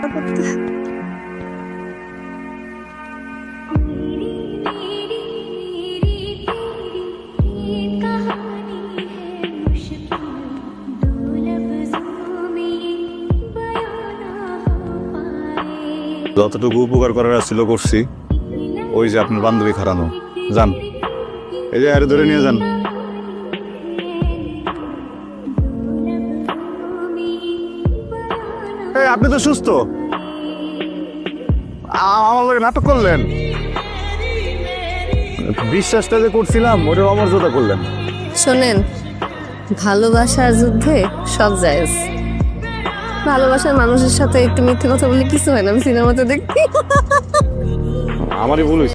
যতটুকু উপকার করার ছিল করছি। ওই যে আপনার বান্ধবী খারানো যান। এই যে আরে ধরে নিয়ে যান। এই, আপনি তো সুস্থ। আমার নাটক করলেন। বিশ্বাসটা যে করছিলাম ওটা অমর্যাদা করলেন। শোনেন ভালোবাসার যুদ্ধে সব জায়েজ। ভালোবাসার মানুষের সাথে একটু মিথ্যে কথা বলে কিছু হয় না আমি সিনেমাতে দেখি। আমারই ভুল